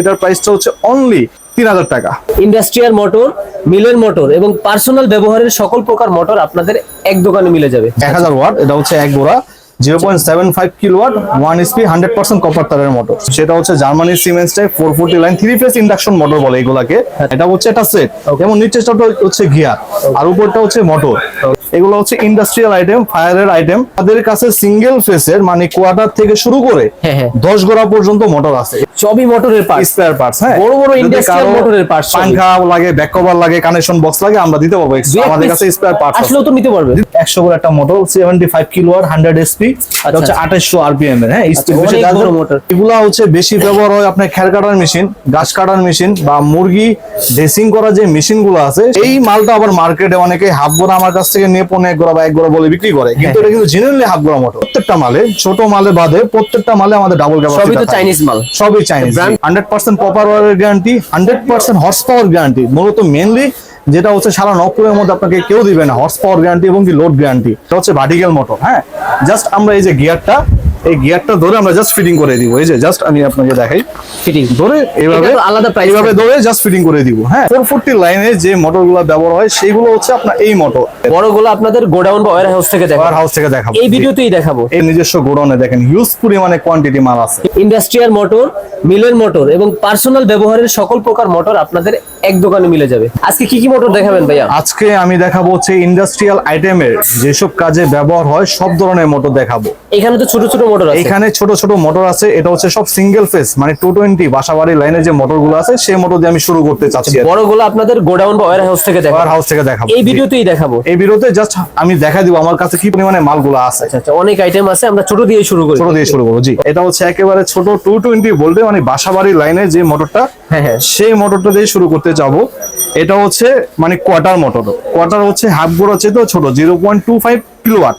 এটার প্রাইসটা হচ্ছে অনলি তিন হাজার টাকা। ইন্ডাস্ট্রিয়াল মোটর মিলের মোটর এবং পার্সোনাল ব্যবহারের সকল প্রকার মোটর আপনাদের এক দোকানে মিলে যাবে। এক হাজার ওয়াট এটা হচ্ছে এক গোড়া zero point seven five kilowatt one HP hundred percent copper তারের মোটর সেটা হচ্ছে Germany Siemens type four forty line three phase induction motor বলে এগুলাকে। এটা হচ্ছে একটা সেট যেমন নিচেরটা হচ্ছে গিয়ার আর উপরটা হচ্ছে মোটর এগুলো হচ্ছে ইন্ডাস্ট্রিয়াল আইটেম ফায়ারের আইটেম তাদের কাছে সিঙ্গেল ফেসের মানে কোয়ার্টার থেকে শুরু করে হ্যাঁ, হ্যাঁ। দশ গোড়া পর্যন্ত মোটর আছে। সবই মোটরের পার্ট স্পেয়ার পার্টস হ্যাঁ। বড় বড় এর parts সবই। পাংখা লাগে ব্যাক কভার লাগে কানেকশন বক্স লাগে আমরা দিতে পারব আমাদের কাছে স্পেয়ার পার্টস আসলেও তো নিতে পারবে। একশো করে একটা motor seventy five kilowatt hundred আচ্ছা, হচ্ছে আঠাশশো আরপিএম এর হ্যাঁ motor। এগুলা হচ্ছে বেশি ব্যবহার হয় আপনার খের কাটার মেশিন গাছ কাটার মেশিন বা মুরগি ড্রেসিং করা যে মেশিনগুলো আছে এই মালটা আবার মার্কেটে অনেকে হাফ গোড়া আমার কাছ থেকে নিয়ে পনেরো এক গোড়া বা এক গোড়া বলে বিক্রি করে। কিন্তু এটা কিন্তু জেনুইনলি হাফ গোড়া মোটর প্রত্যেকটা মালে ছোট মালে বাদে প্রত্যেকটা মালে আমাদের ডাবল সবই তো চাইনিজ মাল। সবই Chinese Brand- hundred percent copper ওয়ারের guarantee hundred percent horse power guarantee মূলত মেনলি যেটা হচ্ছে সারা নকপুরের মধ্যে আপনাকে কেউ দিবে না। হর্স পাওয়ার গ্যারান্টি এবং কি লোড গ্যারান্টি এটা হচ্ছে ভার্টিক্যাল মোটর হ্যাঁ? জাস্ট আমরা এই যে গিয়ারটা এই গিয়ারটা ধরে আমরা জাস্ট ফিটিং করে দিব। এই যে জাস্ট আমি আপনাকে দেখাই। ফিটিং ধরে এইভাবে আলাদা price এইভাবে ধরে জাস্ট ফিটিং করে দিব। হ্যাঁ ফোর ফোরটি লাইনে যে মোটরগুলো ব্যবহার হয় সেইগুলো হচ্ছে আপনার এই মোটর বড়গুলো আপনাদের গোডাউন বা ওয়্যার হাউস থেকে দেখাবো। হাউস থেকে দেখাবো। এই ভিডিওতেই দেখাবো। এই নিজস্ব গোডাউনে দেখেন হিউজ পরিমাণে কোয়ান্টিটি মাল আছে। ইন্ডাস্ট্রিয়াল মোটর মিলের মোটর এবং পার্সোনাল ব্যবহারের সকল প্রকার মোটর আপনাদের এক দোকানে মিলে যাবে। আজকে কি কি মোটর দেখাবেন ভাইয়া? আজকে আমি দেখাবো হচ্ছে ইন্ডাস্ট্রিয়াল আইটেমের যেসব কাজে ব্যবহার হয় সব ধরনের মোটর দেখাবো। এখানে তো ছোট ছোট মোটর আছে। এখানে ছোট ছোট মোটর আছে এটা হচ্ছে সব সিঙ্গেল ফেস মানে টু টোয়েন্টি বাসাবাড়ি লাইনের যে মোটরগুলো আছে সেই মোটর দিয়ে আমি শুরু করতে চাচ্ছি বড়গুলো আপনাদের গোডাউন বা ওয়্যার হাউস থেকে দেখাবো। হাউস থেকে দেখাবো। এই ভিডিওতেই দেখাবো। এই ভিডিওতে জাস্ট আমি দেখা দিব আমার কাছে কি পরিমাণে মালগুলো আছে। আচ্ছা আচ্ছা অনেক আইটেম আছে আমরা ছোট দিয়ে শুরু করি। ছোট দিয়ে শুরু করব জি। এটা হচ্ছে একেবারে ছোট টু টোয়েন্টি ভোল্টে মানে বাসাবাড়ি লাইনের যে মোটরটা হ্যাঁ হ্যাঁ। সেই মোটরটা দিয়ে শুরু করতে যাব। এটা হচ্ছে মানে কোয়ার্টার মোটর কোয়ার্টার হচ্ছে হাফ গোড় হচ্ছে তো ছোট zero point two five kilowatt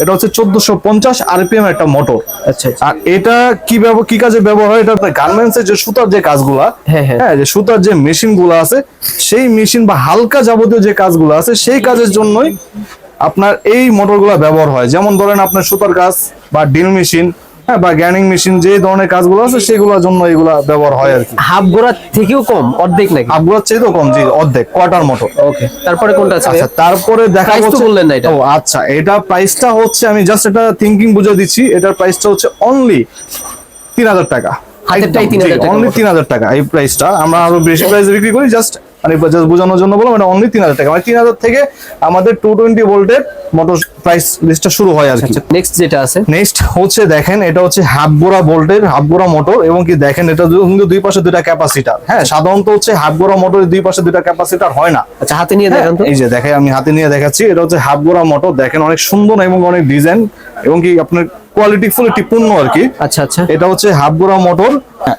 এটা হচ্ছে চোদ্দশো পঞ্চাশ আরপিএম একটা মোটর আচ্ছা আচ্ছা। আর এটা কি কি কাজে ব্যবহার হয় এটা গার্মেন্টস এর যে সুতার যে কাজগুলা হ্যাঁ, হ্যাঁ। হ্যাঁ যে সুতার যে মেশিনগুলো আছে সেই মেশিন বা হালকা যাবতীয় যে কাজগুলো আছে সেই কাজের জন্যই আপনার এই মোটরগুলো ব্যবহার হয় যেমন ধরেন আপনার সুতার কাজ বা ডিল মেশিন হ্যাঁ বা গ্যানিং মেশিন যে ধরনের কাজগুলো আছে সেগুলোর জন্য এগুলা ব্যবহার হয় আর কি। হাফ গোড়ার থেকেও কম অর্ধেক নাকি? হাফ গোড়ার চেয়েও কম জি অর্ধেক কোয়ার্টার মতো। ওকে তারপরে কোনটা আছে? আচ্ছা তারপরে দেখা যাচ্ছে বললেন না এটা। ও আচ্ছা এটা প্রাইসটা হচ্ছে আমি জাস্ট এটা থিঙ্কিং বুঝে দিচ্ছি এটার প্রাইসটা হচ্ছে অনলি তিন হাজার টাকা। হাতেরটাই 3,000 টাকা অনলি টাকা। এই প্রাইসটা আমরা আরও বেশি প্রাইসে বিক্রি করি জাস্ট মানে জাস্ট বোঝানোর জন্য বললাম এটা অনলি টাকা। মানে তিন হাজার থেকে আমাদের ভোল্টের মোটর প্রাইস লিস্টটা শুরু হয় আর কি। আচ্ছা নেক্সট যেটা আছে? নেক্সট হচ্ছে দেখেন এটা হচ্ছে হাফ গোড়া ভোল্টের হাফ গোড়া মোটর এবং কি দেখেন এটা কিন্তু দুই পাশে দুইটা ক্যাপাসিটার হ্যাঁ সাধারণত হচ্ছে হাফ গোড়া মোটরের দুই পাশে দুইটা ক্যাপাসিটার হয় না। আচ্ছা হাতে নিয়ে দেখান তো। এই যে দেখেন আমি হাতে নিয়ে দেখাচ্ছি এটা হচ্ছে হাফ গোড়া মোটর দেখেন অনেক সুন্দর এবং অনেক ডিজাইন এবং কি আপনার কোয়ালিটি ফুল একটি পণ্য আর কি। আচ্ছা আচ্ছা। এটা হচ্ছে হাফ গোড়া মোটর।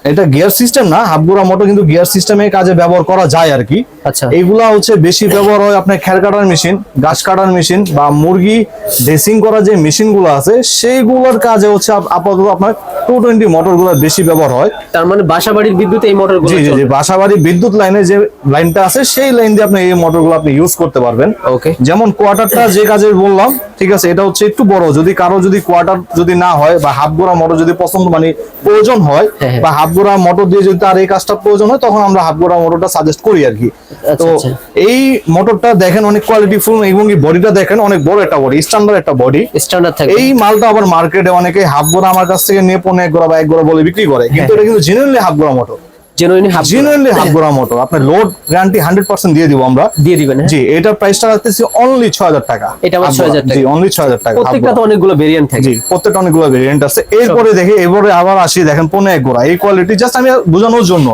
এটা গিয়ার সিস্টেম না হাফ গোড়া মোটর কিন্তু গিয়ার সিস্টেমে কাজে ব্যবহার করা যায় আর কি। আচ্ছা। এইগুলা হচ্ছে বেশি ব্যবহার হয় আপনার খের কাটার মেশিন গাছ কাটার মেশিন বা মুরগি ড্রেসিং করা যে মেশিনগুলো আছে সেইগুলোর কাজে হচ্ছে আপাতত আপনার টু টোয়েন্টি মোটরগুলো বেশি ব্যবহার হয়। তার মানে বাসা বাড়ির বিদ্যুৎ এই মোটর জি জি জি বাসাবাড়ি বিদ্যুৎ লাইনে যে লাইনটা আছে সেই লাইন দিয়ে আপনি এই মোটরগুলো আপনি ইউজ করতে পারবেন। ওকে। যেমন কোয়ার্টারটা যে কাজে বললাম ঠিক আছে এটা হচ্ছে একটু বড়। যদি কারও যদি কোয়ার্টার যদি না হয় বা হাফ গোড়া মোটর যদি পছন্দ মানে প্রয়োজন হয় হ্যাঁ, হ্যাঁ। বা হাফ গোড়া মোটর দিয়ে যদি তার এই কাজটা প্রয়োজন হয় তখন আমরা হাফ গোড়া মোটরটা সাজেস্ট করি আর কি আচ্ছা, তো আচ্ছা। এই মোটরটা দেখেন অনেক কোয়ালিটি ফুল এবং এই বডিটা দেখেন অনেক বড় একটা বডি স্ট্যান্ডার্ড একটা বডি স্ট্যান্ডার্ড থাকে এই মালটা আবার মার্কেটে অনেকে হাফ গোড়া আমার কাছ থেকে নিয়ে পনেরো এক গোড়া বা এক গোড়া বলে বিক্রি করে হ্যাঁ। কিন্তু এটা কিন্তু জেনুইনলি হাফ গোড়া motor genuine half genuinely half গোড়া মোটর আপনার লোড গ্যারান্টি হান্ড্রেড পার্সেন্ট দিয়ে দিব আমরা। দিয়ে দিবেন হ্যাঁ? জি এটার প্রাইসটা রাখতেছি অনলি ছয় হাজার টাকা। এটা আবার 6,000 টাকা। জি অনলি ছয় হাজার টাকা প্রত্যেকটা তো অনেকগুলো ভেরিয়েন্ট থাকে। জি প্রত্যেকটা অনেকগুলো ভেরিয়েন্ট আছে। এরপরে দেখি এবারে আবার আসি দেখেন পনেরো এক গোড়া এই কোয়ালিটি জাস্ট আমি বোঝানোর জন্য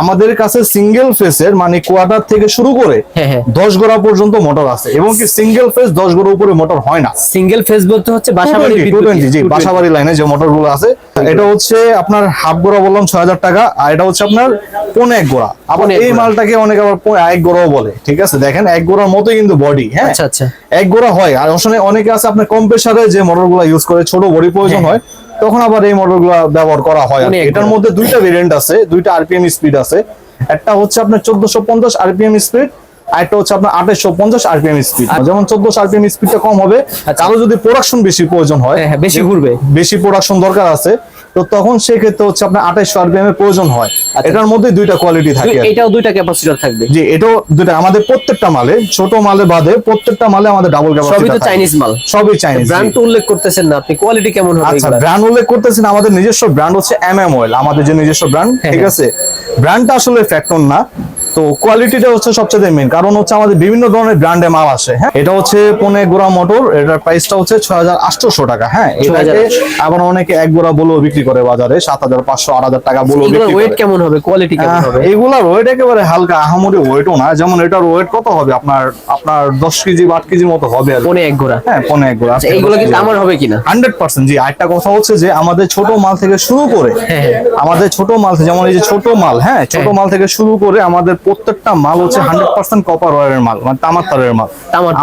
আমাদের কাছে সিঙ্গেল ফেসের মানে কোয়ার্টার থেকে শুরু করে হ্যাঁ, হ্যাঁ। দশ গোড়া পর্যন্ত মোটর আছে। এবং কি সিঙ্গেল ফেস দশ গোড়া উপরে মোটর হয় না। সিঙ্গেল ফেস বলতে হচ্ছে বাসা বাড়ির 220, বিদ্যুৎ 220, জি বাসাবাড়ি লাইনে যে মোটরগুলো আছে এটা হচ্ছে আপনার হাফ গোড়া বললাম ছয় হাজার টাকা আর এটা হচ্ছে আপনার পনে এক গোড়া। আবার এই মালটাকে অনেকে আবার এক গোড়াও বলে ঠিক আছে? দেখেন এক গোড়ার মতোই কিন্তু বডি হ্যাঁ? আচ্ছা, আচ্ছা। এক গোড়া হয়। আর ওখানে অনেকে আছে আপনার কম প্রেসারে যে মোটরগুলো ইউজ করে ছোট বডি প্রয়োজন হয়। তখন আবার এই মোটরগুলো ব্যবহার করা হয় এটার মধ্যে দুইটা ভেরিয়েন্ট আছে দুইটা আরপিএম স্পিড আছে। একটা হচ্ছে আপনার চোদ্দশো পঞ্চাশ আরপিএম স্পিড আরেকটা হচ্ছে আপনার আঠাশশো পঞ্চাশ আরপিএম স্পিড যেমন চোদ্দশো আরপিএম স্পিডটা কম হবে কারও যদি প্রোডাকশন বেশি প্রয়োজন হয় হ্যাঁ, হ্যাঁ, বেশি ঘুরবে। বেশি প্রোডাকশন দরকার আছে তো তখন সেক্ষেত্রে হচ্ছে আপনার আঠাইশশো আরপিএম এর প্রয়োজন হয়। এটার মধ্যে দুইটা কোয়ালিটি থাকে। এটাও দুইটা ক্যাপাসিটর থাকবে। জি এটাও দুইটা। আমাদের প্রত্যেকটা মালে ছোট মালে বাদে প্রত্যেকটা মালে আমাদের ডাবল সবই তো চাইনিজ মাল। সবই চাইনিজ ব্র্যান্ড তো উল্লেখ করতেছেন না আপনি কোয়ালিটি কেমন হবে আচ্ছা ব্র্যান্ড উল্লেখ করতেছেন আমাদের নিজস্ব ব্র্যান্ড হচ্ছে এমএম অয়েল আমাদের যে নিজস্ব ব্র্যান্ড ঠিক হ্যাঁ। আছে? ব্র্যান্ডটা আসলে ফ্যাক্টর না। তো কোয়ালিটিটা হচ্ছে সবচেয়ে মেন কারণ হচ্ছে আমাদের বিভিন্ন ধরনের ব্র্যান্ডে মাল আসে হ্যাঁ? এটা হচ্ছে পনে গোড়া মোটর এটার প্রাইসটা হচ্ছে ছয় হাজার আটশোশো টাকা হ্যাঁ? এটাকে 6,800 আবার অনেকে এক গোড়া বলেও বিক্রি করে বাজারে সাত হাজার পাঁচশো আট হাজার টাকা এগুলোর বিক্রি ওয়েট কেমন হবে? কোয়ালিটি কেমন হবে? এইগুলার ওয়েট একেবারে হালকা আহামরি ওয়েটও না যেমন এটার ওয়েট কত হবে? আপনার আপনার দশ কেজি বা আট কেজি মতো হবে আর। পনে এক গোড়া। হ্যাঁ পনে এক গোড়া। আচ্ছা এইগুলো কিন্তু আমার হবে কিনা? হান্ড্রেড পার্সেন্ট জি। আরেকটা কথা হচ্ছে যে আমাদের ছোট মাল থেকে শুরু করে হ্যাঁ, হ্যাঁ। আমাদের ছোট মাল যেমন এই যে ছোট মাল হ্যাঁ? ছোট হ্যাঁ। মাল থেকে শুরু করে আমাদের প্রত্যেকটা মাল হচ্ছে হান্ড্রেড পার্সেন্ট কপার ওয়ারের মাল মানে তামার তারের মাল।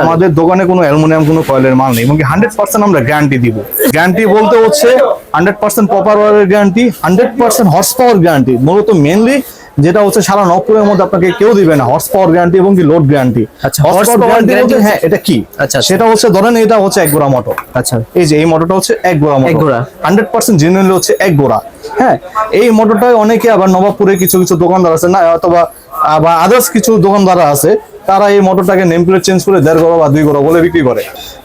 আমাদের দোকানে কোনো অ্যালুমিনিয়াম কোনো কয়েলের মাল নেই এবং হান্ড্রেড পার্সেন্ট আমরা গ্যারান্টি দিব। গ্যারান্টি বলতে হচ্ছে hundred percent copper ওয়ারের guarantee hundred percent horse power guarantee মূলত মেনলি যেটা হচ্ছে সারা নবপুরের মধ্যে আপনাকে কেউ দিবে না হর্স পাওয়ার গ্যারান্টি এবং কি লোড গ্যারান্টি আচ্ছা, horsepower গ্যারান্টি guarantee হ্যাঁ এটা কি? আচ্ছা, আচ্ছা। সেটা হচ্ছে ধরেন এটা হচ্ছে এক গোড়া মোটর আচ্ছা। এই যে এই মোটরটা হচ্ছে এক গোড়া মোটর এক গোড়া। হান্ড্রেড পার্সেন্ট জেনুইনলি হচ্ছে এক গোড়া। হ্যাঁ এই মোটরটায় অনেকে আবার নবাবপুরে কিছু কিছু দোকানদার আছে না অথবা বা আদার্স কিছু দোকানদার আছে তারা এই মোটরটাকে নেম প্লেট চেঞ্জ করে দেড় গোড়া বা দুই গোড়া বলে বিক্রি করে।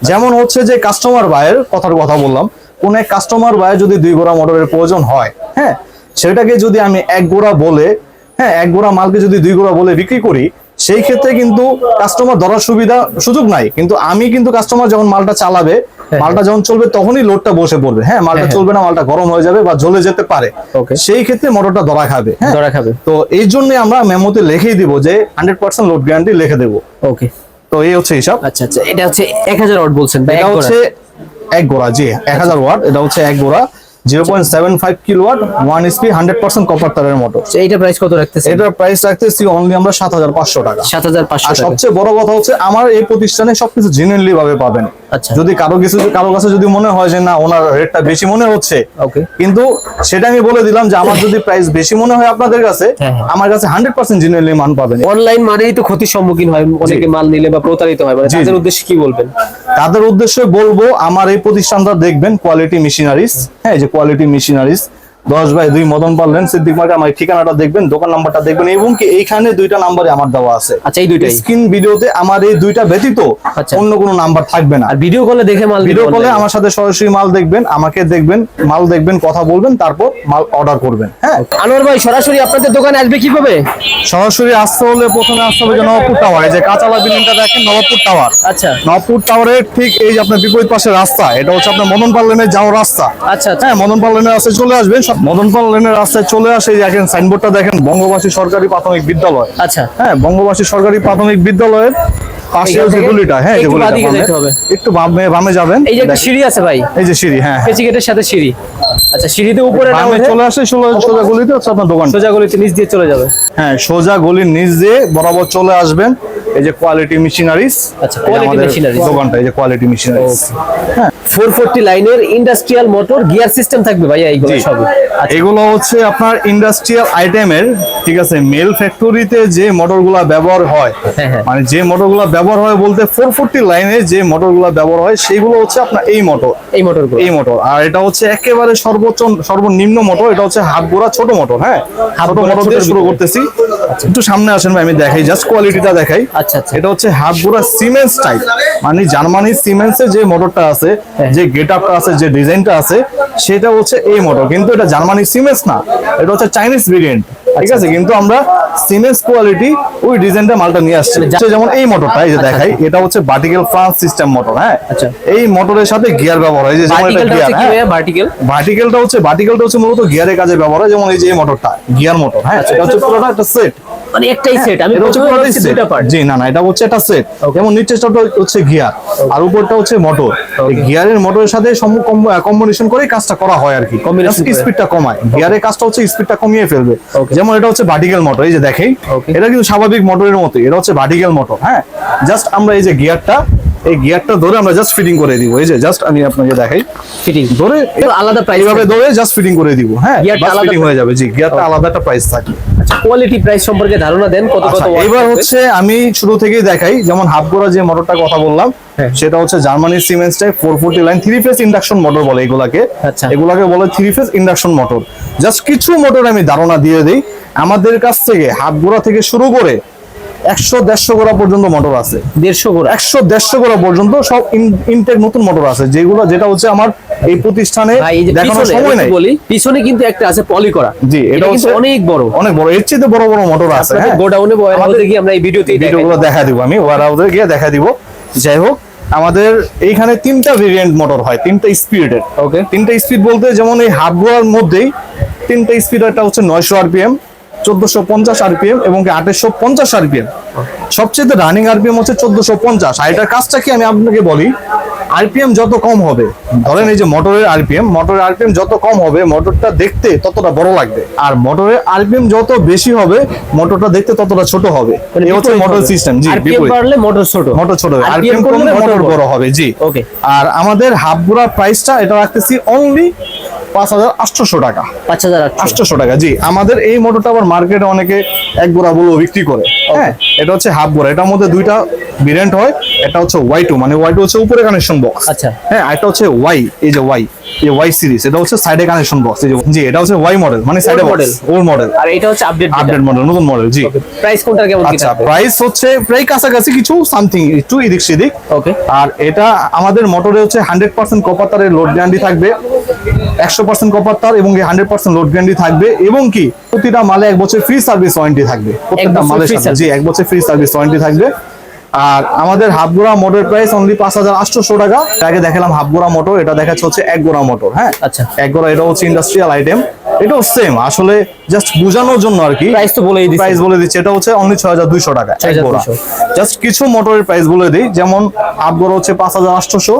যেমন হচ্ছে যে কাস্টমার বায়ের কথার কথা বললাম কোন এক কাস্টমার বায়ের যদি দুই গোড়া মোটরের প্রয়োজন হয় হ্যাঁ সেটাকে যদি আমি এক গোড়া বলে হ্যাঁ এক গোড়া মালকে যদি দুই গোড়া বলে বিক্রি করি সেই ক্ষেত্রে কিন্তু কাস্টমার ধরার সুবিধা সুযোগ নাই। কিন্তু আমি কিন্তু কাস্টমার যখন মালটা চালাবে মালটা যখন চলবে তখনই লোডটা বসে পড়বে। হ্যাঁ মালটা হ্যাঁ। চলবে না মালটা গরম হয়ে যাবে বা জ্বলে যেতে পারে। সেই ক্ষেত্রে মোটরটা ধরা খাবে হ্যাঁ। ধরা খাবে। তো এই জন্য আমরা মেমোতে লিখেই দিব যে হান্ড্রেড পার্সেন্ট লোড গ্যারান্টি লিখে দেবো। ওকে তো এই হচ্ছে হিসাব। আচ্ছা আচ্ছা এটা হচ্ছে এক হাজার ওয়াট বলছেন এটা হচ্ছে এক গোড়া জি এক হাজার ওয়াট এটা হচ্ছে এক গোড়া। Zero point seven five kilo one HP hundred percent copper তারের মোটর প্রাইস কত রাখতেছে এটার প্রাইস রাখতেছি অনলি আমরা সাত হাজার পাঁচশো টাকা। সাত হাজার পাঁচশো আর টাকা। সবচেয়ে বড় কথা হচ্ছে আমার এই প্রতিষ্ঠানে সবকিছু জেনুইনলি ভাবে পাবেন। আচ্ছা। যদি কারও কিছু কারও কাছে যদি মনে হয় যে না ওনার রেটটা বেশি মনে হচ্ছে. কিন্তু সেটা আমি বলে দিলাম যে আমার যদি প্রাইস বেশি মনে হয় আপনাদের কাছে হ্যাঁ, হ্যাঁ। আমার কাছে হান্ড্রেড পার্সেন্ট জেনুইনলি মান পাবেন। অনলাইন মানেই তো ক্ষতির সম্মুখীন হয় অনেকে মাল নিলে বা প্রতারিত হয় মানে তাদের উদ্দেশ্যে কি বলবেন? তাদের উদ্দেশ্যে বলব আমার এই প্রতিষ্ঠানটা দেখবেন কোয়ালিটি মেশিনারিজ হ্যাঁ যে কোয়ালিটি মেশিনারিজ দশ বাই দুই মদন পারলেন সিদ্দিক মার্কা আমার ঠিকানাটা দেখবেন দোকান নাম্বারটা দেখবেন এবং কি এইখানে দুইটা নাম্বারে আমার দেওয়া আছে। আচ্ছা এই দুইটা স্ক্রিন ভিডিওতে আমার এই দুইটা ব্যতীত আচ্ছা। অন্য কোনো নাম্বার থাকবে না। আর ভিডিও কলে দেখে মাল ভিডিও কলে আমার সাথে সরাসরি মাল দেখবেন আমাকে দেখবেন মাল দেখবেন কথা বলবেন তারপর মাল অর্ডার করবেন হ্যাঁ? আনোয়ার ভাই সরাসরি আপনাদের দোকানে আসবে কীভাবে? সরাসরি আসতে হলে প্রথমে আসতে হবে যে নবাবপুর টাওয়ার এই যে কাঁচালা বিল্ডিংটা দেখেন নবাবপুর টাওয়ার আচ্ছা। নবাবপুর টাওয়ারের ঠিক এই যে আপনার বিপরীত পাশে রাস্তা এটা হচ্ছে আপনার মদন পাল লেনের যাওয়ার রাস্তা। আচ্ছা আচ্ছা। হ্যাঁ মদন পাল লেনের রাস্তায় চলে আসবেন সব মদন পাল লেনের রাস্তায় চলে আসে দেখেন সাইনবোর্ডটা দেখেন বঙ্গবাসী সরকারি প্রাথমিক বিদ্যালয়। আচ্ছা। হ্যাঁ বঙ্গবাসী সরকারি প্রাথমিক বিদ্যালয়ের পাশে যে গুলিটা হ্যাঁ যে একটু গুলিটা বাঁদিকে বামে। যেতে হবে। একটু বামে বামে যাবেন। এই যে একটা সিঁড়ি আছে ভাই। এই যে সিঁড়ি হ্যাঁ। গেটের সাথে সিঁড়ি। আচ্ছা সিঁড়িতে উপরে না বামে উঠে চলে আসে সোজা গলিতে হচ্ছে আপনার দোকান। সোজা গলিতে নিচ দিয়ে চলে যাবে। হ্যাঁ সোজা গলির নিচ দিয়ে বরাবর চলে আসবেন। এই যে কোয়ালিটি মেশিনারিজ আচ্ছা, Quality Machineries। দোকানটা এই যে কোয়ালিটি মেশিনারিজ হ্যাঁ ফোর ফোরটি লাইনের ইন্ডাস্ট্রিয়াল মোটর গিয়ার সিস্টেম থাকবে ভাইয়া এইগুলো জি। সবই আচ্ছা এগুলো হচ্ছে আপনার ইন্ডাস্ট্রিয়াল আইটেমের ঠিক আছে মেল ফ্যাক্টরিতে যে মোটরগুলা ব্যবহার হয় হ্যাঁ, হ্যাঁ। মানে যে মোটরগুলা ব্যবহার হয় বলতে ফোর ফোরটি লাইনে যে মোটরগুলা ব্যবহার হয় সেগুলো হচ্ছে আপনার এই মোটর এই মোটরগুলো এই মোটর আর এটা হচ্ছে একেবারে সর্বোচ্চ সর্বনিম্ন মোটর এটা হচ্ছে হাত গোড়া ছোট মোটর হ্যাঁ হাত ছোট মোটর দিয়ে শুরু করতেছি একটু সামনে আসেন ভাই আমি দেখাই জাস্ট কোয়ালিটিটা দেখাই আচ্ছা, আচ্ছা। এটা হচ্ছে হাত গোড়া সিমেন্স টাইপ মানে জার্মানি সিমেন্সের যে মোটরটা আছে। যে গেট আপটা আছে যে ডিজাইনটা আছে সেটা হচ্ছে এই মোটর কিন্তু এটা জার্মানি সিমেন্স না এটা হচ্ছে চাইনিজ ভেরিয়েন্ট ঠিক আছে? কিন্তু আমরা সিমেন্স কোয়ালিটি ওই ডিজাইনটা মালটা নিয়ে আসছি। যা- যেমন এই মোটরটা এই যে দেখাই এটা হচ্ছে ভার্টিক্যাল ফ্রান্স সিস্টেম মোটর হ্যাঁ? আচ্ছা। এই মোটরের সাথে গিয়ার ব্যবহার হয় এই যে যেমন এটা গিয়ার হ্যাঁ? ভার্টিক্যাল ভার্টিক্যালটা হচ্ছে ভার্টিক্যালটা হচ্ছে মূলত গিয়ারের কাজে ব্যবহার হয় যেমন এই যে এই মোটরটা গিয়ার মোটর হ্যাঁ? এটা হচ্ছে পুরোটা একটা সেট মানে একটাই সেট আমি পার্ট জি না না এটা হচ্ছে একটা সেট যেমন নিচেরটা হচ্ছে গিয়ার আর উপরটা হচ্ছে মোটর গিয়ারের মোটরের সাথে কম্বিনেশন করে কাজটা করা হয় আর কি। স্পিডটা কমায়। গিয়ারের কাজটা হচ্ছে স্পিডটা কমিয়ে ফেলবে। যেমন এটা হচ্ছে ভার্টিক্যাল মোটর এই যে দেখেই। এটা কিন্তু স্বাভাবিক মোটরের মতো এটা হচ্ছে ভার্টিক্যাল মোটর হ্যাঁ? জাস্ট আমরা এই যে গিয়ারটা এই গিয়ারটা ধরে আমরা জাস্ট ফিটিং করে দিব। এই যে জাস্ট আমি আপনাকে দেখাই। ফিটিং ধরে আলাদা প্রাইস এইভাবে ধরে জাস্ট ফিটিং করে দিব হ্যাঁ? গিয়ারটা আলাদা ফিটিং হয়ে যাবে। জি গিয়ারটা আলাদা একটা প্রাইস থাকে কোয়ালিটি প্রাইস সম্পর্কে ধারণা দেন কত কত আচ্ছা এবার হচ্ছে আমি শুরু থেকেই দেখাই যেমন হাফ গোড়া যে মোটরটা কথা বললাম হ্যাঁ। সেটা হচ্ছে জার্মানির Siemens type four forty line three phase induction motor বলে এগুলাকে। আচ্ছা। এগুলাকে বলে three phase induction motor just কিছু মোটর আমি ধারণা দিয়ে দিই। আমাদের কাছ থেকে হাফ গোড়া থেকে শুরু করে একশো দেড়শো গোড়া পর্যন্ত মোটর আছে। দেড়শো গোড়া। একশো দেড়শো গোড়া পর্যন্ত সব ইনটেক নতুন মোটর আছে। যেগুলো যেটা হচ্ছে আমার এই প্রতিষ্ঠানে দেখানোর সময় নাই। বলি পিছনে কিন্তু একটা আছে পলি করা। জি এটা হচ্ছে অনেক বড়। অনেক বড়। এর চেয়ে বড় বড় মোটর আছে হ্যাঁ। গোডাউনে আমাদের- গিয়ে আমরা এই ভিডিওতেই দেখাই। ভিডিওগুলো দেখা দিব আমি ওয়ার হাউসে গিয়ে দেখা দিব। যাই হোক আমাদের এইখানে তিনটা ভেরিয়েন্ট মোটর হয় তিনটা স্পিডের ওকে তিনটা স্পিড বলতে যেমন এই হাফ গোয়ার মধ্যেই তিনটা স্পিড একটা হচ্ছে নয়শো আরপিএম চোদ্দশো পঞ্চাশ আরপিএম এবং আঠাশশো পঞ্চাশ আরপিএম। সবচেয়ে রানিং আরপিএম হচ্ছে চোদ্দশো পঞ্চাশ। আর এটার কাজটা কি আমি আপনাকে বলি? আরপিএম যত কম হবে ধরেন এই যে মোটরের আরপিএম মোটরের আরপিএম যত কম হবে মোটরটা দেখতে ততটা বড় লাগবে। আর মোটরের আরপিএম যত বেশি হবে মোটরটা দেখতে ততটা ছোট হবে। মানে এই হচ্ছে মোটর সিস্টেম জি বাড়লে মোটর ছোট মোটর ছোট হবে। আরপিএম কমলে মোটর বড় হবে জি। Okay. আর আমাদের হাফ গুড়া প্রাইসটা এটা রাখতেছি অনলি পাঁচ হাজার আটশোশো টাকা। পাঁচ হাজার আটশোশো টাকা জি। আমাদের এই মোটরটা আবার মার্কেটে অনেকে এক গোড়া বলে বিক্রি করে। হ্যাঁ এটা হচ্ছে হাফ গোড়া। এটার মধ্যে দুইটা ভেরিয়েন্ট হয়। এটা হচ্ছে ওয়াই টু মানে ওয়াই টু হচ্ছে উপরে কানেকশন বক্স আচ্ছা। হ্যাঁ এটা হচ্ছে ওয়াই এই যে ওয়াই এই ওয়াই সিরিজ এটা হচ্ছে সাইডে কানেকশন বক্স এই যে জি এটা হচ্ছে ওয়াই মডেল মানে সাইডে মডেল ওল্ড মডেল আর এটা হচ্ছে আপডেট আপডেট মডেল নতুন মডেল জি। প্রাইস কোনটার কেমন আচ্ছা প্রাইস হচ্ছে প্রায় কাছাকাছি কিছু সামথিং একটু এদিক সেদিক। ওকে আর এটা আমাদের মোটরে হচ্ছে হান্ড্রেড পার্সেন্ট কপার তারের লোড গ্যারান্টি থাকবে একশো পার্সেন্ট কপার তার এবং হান্ড্রেড পার্সেন্ট লোড গ্যারান্টি থাকবে এবং কি প্রতিটা মালে এক বছর ফ্রি সার্ভিস ওয়ারেন্টি থাকবে প্রত্যেকটা মালের সাথে। জি এক বছর ফ্রি সার্ভিস ওয়ারেন্টি থাকবে। আর আমাদের হাফ গোড়া মোটর প্রাইস অনলি পাঁচ হাজার আটশোশো টাকা। তাকে আগে দেখালাম হাফ গোড়া মোটর এটা দেখাচ্ছে হচ্ছে এক গোড়া মোটর হ্যাঁ? আচ্ছা। এক গোড়া এটা হচ্ছে ইন্ডাস্ট্রিয়াল আইটেম এটাও সেম আসলে জাস্ট বোঝানোর জন্য আর কি। প্রাইস তো বলেই দিই প্রাইস বলে দিচ্ছি এটা হচ্ছে অনলি ছয় হাজার দুইশো টাকা এক গোড়া 6,200 জাস্ট কিছু মোটরের প্রাইস বলে দিই যেমন হাফ গোড়া হচ্ছে পাঁচ হাজার আটশোশো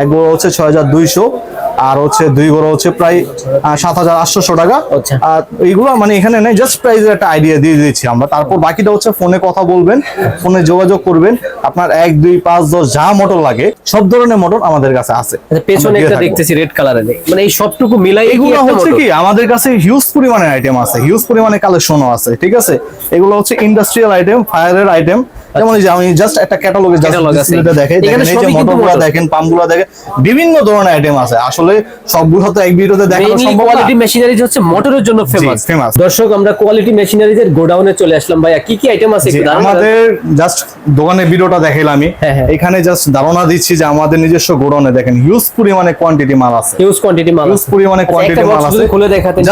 এক গোড়া হচ্ছে ছয় হাজার দুইশো আর হচ্ছে দুই গোড়া হচ্ছে প্রায় সাত হাজার আটশোশো টাকা। আচ্ছা। আর এইগুলো মানে এখানে নেই জাস্ট প্রাইসের একটা আইডিয়া দিয়ে দিচ্ছি আমরা। তারপর বাকিটা হচ্ছে ফোনে কথা বলবেন ফোনে যোগাযোগ করবেন। আপনার এক দুই পাঁচ দশ যা মোটর লাগে সব ধরনের মোটর আমাদের কাছে আছে। আচ্ছা, পেছনে আমরা একটা দেখতেছি রেড কালারের মানে এই সবটুকু মিলাই এগুলো হচ্ছে কি আমাদের কাছে হিউজ পরিমাণে আইটেম আছে হিউজ পরিমাণে কালেকশনও আছে ঠিক আছে? এগুলো হচ্ছে ইন্ডাস্ট্রিয়াল আইটেম ফায়ারের আইটেম যেমন এই যে আমি জাস্ট একটা ক্যাটালগে জাস্ট Catalog আছে। ডিসপ্লেতে দেখে এখানে দেখেন এই যে মোটরগুলো দেখেন পাম্পগুলো দেখেন বিভিন্ন ধরনের আইটেম আছে। আসলে সবগুলো তো এক ভিডিওতে দেখানো সম্ভব না। কোয়ালিটি মেশিনারিজ হচ্ছে মোটরের জন্য ফেমাস famous। দর্শক আমরা কোয়ালিটি মেশিনারিজ এর গোডাউনে চলে আসলাম। ভাইয়া কি কি আইটেম আছে একটু আমাদের জাস্ট দোকানের ভিডিওটা দেখাইলাম আমি। হ্যাঁ, হ্যাঁ। এখানে জাস্ট ধারণা দিচ্ছি যে আমাদের নিজস্ব গোডাউনে দেখেন হিউজ পরিমাণে কোয়ান্টিটি মাল আছে। হিউজ কোয়ান্টিটি মাল হিউজ পরিমাণে আচ্ছা, কোয়ান্টিটি মাল আছে। খুলে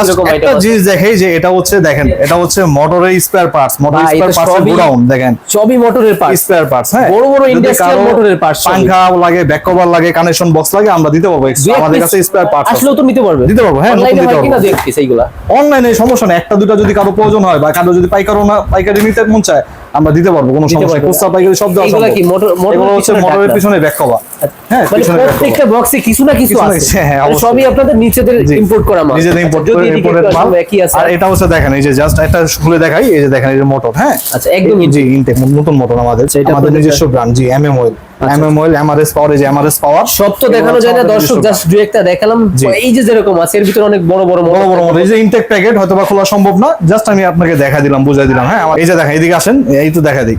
কীরকম একটা জিনিস দেখাই যে এটা হচ্ছে দেখেন এটা হচ্ছে মোটরের spare parts motor spare parts godown দেখেন। সবই মোটরের পার্টস স্পেয়ার পার্টস হ্যাঁ বড় বড় ইন্ডাস্ট্রিয়াল মোটরের পার্টস। পাংখা লাগে ব্যাক কভার লাগে কানেকশন বক্স লাগে আমরা দিতে পারব আমাদের কাছে স্পেয়ার পার্টস আসলেও তো নিতে পারবে দিতে পারব, হ্যাঁ, অনলাইনে দিতে পারব। সমস্যা না একটা দুটো যদি কারও প্রয়োজন হয় বা কারও যদি পাইকারও না পাইকারি নিতে মন চায় আমরা দিতে পারব কোনো সমস্যা। খুচরা পাইকারি সব দেওয়া সম্ভব। এগুলো হচ্ছে মোটরের পিছনে ব্যাক কভার হ্যাঁ মানে পিছনে back cover। প্রত্যেকটা বক্সে কিছু না কিছু কিছু আছে। কিছু, হ্যাঁ, মানে অবশ্যই। সবই আপনাদের নিচেদের ইম্পোর্ট করা মাল। নিজেদের ইম্পোর্ট করে ইম্পোর্টেড মাল। একই আছে। আর এটা হচ্ছে দেখেন এই যে জাস্ট একটা খুলে দেখাই এই যে দেখেন এই যে মোটর হ্যাঁ? আচ্ছা, একদম জি ইনটেক নতুন মোটর আমাদের। এটা আমাদের নিজস্ব ব্র্যান্ড জি MM oil MM oil MRS power এই যে এমআরএস পাওয়ার সব তো দেখানো যায় না দর্শক জাস্ট দুই একটা দেখালাম। এই যে যেরকম আছে এর ভিতরে অনেক বড় বড় বড় এই যে ইনটেক প্যাকেট হয়তো বা খোলা সম্ভব না জাস্ট আমি আপনাকে দেখা দিলাম বুঝাই দিলাম হ্যাঁ? এই যে দেখেন এদিকে আসেন এই তো দেখা দিই।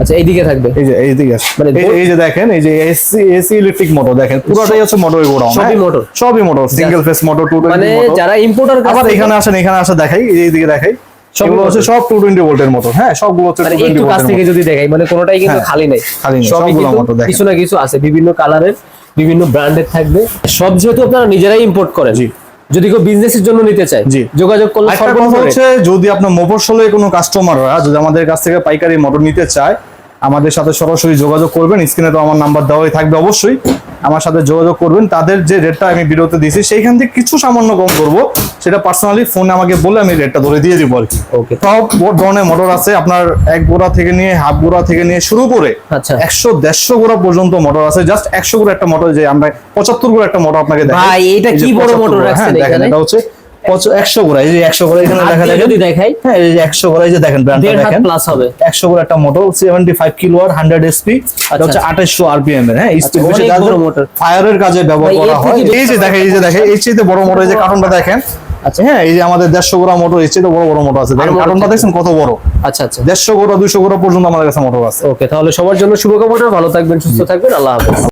আচ্ছা এইদিকে থাকবে। এই যে এইদিকে মানে এই যে- দেখেন এই যে এসি এসি ইলেকট্রিক মোটর দেখেন পুরোটাই হচ্ছে মোটর গোডাউন সবই motor। সবই motor single phase motor two মানে যারা ইম্পোর্টার আবার এখানে আসেন এখানে আসে দেখাই এইদিকে দেখাই। সবগুলো হচ্ছে সব ভোল্টের মোটর হ্যাঁ? সবগুলো হচ্ছে মানে কাছ থেকে যদি দেখাই মানে কোনোটাই কিন্তু হ্যাঁ, খালি নাই। খালি নেই, সবগুলো দেখেন। কিছু না কিছু আছে বিভিন্ন কালারের বিভিন্ন ব্র্যান্ডের থাকবে। সব যেহেতু আপনারা নিজেরাই ইম্পোর্ট করেন জি। যদি কেউ বিজনেসের জন্য নিতে চায় জি। যোগাযোগ করলে rate। হচ্ছে যদি আপনার মফস্বলে কোনো কাস্টমাররা যদি আমাদের কাছ থেকে পাইকারি মোটর নিতে চায় আমাদের সাথে সরাসরি যোগাযোগ করবেন। স্ক্রিনে তো আমার নাম্বার দেওয়াই থাকবে অবশ্যই। আমার সাথে যোগাযোগ করবেন। তাদের যে রেটটা আমি ভিডিওতে দিয়েছি সেইখান থেকে কিছু সামান্য কম করব। সেটা পার্সোনালি ফোনে আমাকে বলে আমি রেটটা ধরে দিয়ে দিব আর কি। ওকে সব ধরনের মোটর আছে। আপনার এক গোড়া থেকে নিয়ে হাফ গোড়া থেকে নিয়ে শুরু করে আচ্ছা। একশো দেড়শো গোড়া পর্যন্ত মোটর আছে। জাস্ট একশো গোড়া একটা মোটর যে আমরা পঁচাত্তর গোড়া একটা মোটর আপনাকে দেখাই। যে কি বড় মোটর হ্যাঁ, দেখেন, এটা হচ্ছে একশো গোড়া এই যে একশো গোড়া এখানে দেখা দিয়ে যদি দেখাই? হ্যাঁ এই যে একশো গোড়া এই যে দেখেন ব্র্যান্ডটা দেখেন। প্লাস হবে। একশো করে একটা motor seventy five kilowatt hundred HP এটা হচ্ছে আচ্ছা। আঠাশশো আরপিএম এর হ্যাঁ স্পিড অনেক বেশি বড় motor। ফায়ারের কাজে ব্যবহার করা হয়। এই যে দেখেন এই যে দেখেন বড় মোটর এই যে কার্টনটা দেখেন। আচ্ছা। হ্যাঁ এই যে আমাদের দেড়শো গোড়া মোটর এর বড় বড় মোটর আছে। দেখেন মোটর কার্টনটা দেখছেন কত বড়? আচ্ছা আচ্ছা। দেড়শো গোড়া দুশো গোড়া পর্যন্ত আমাদের কাছে মোটর আছে। ওকে তাহলে সবার জন্য শুভকামনা ভালো থাকবেন সুস্থ থাকবেন আল্লাহ হাফেজ।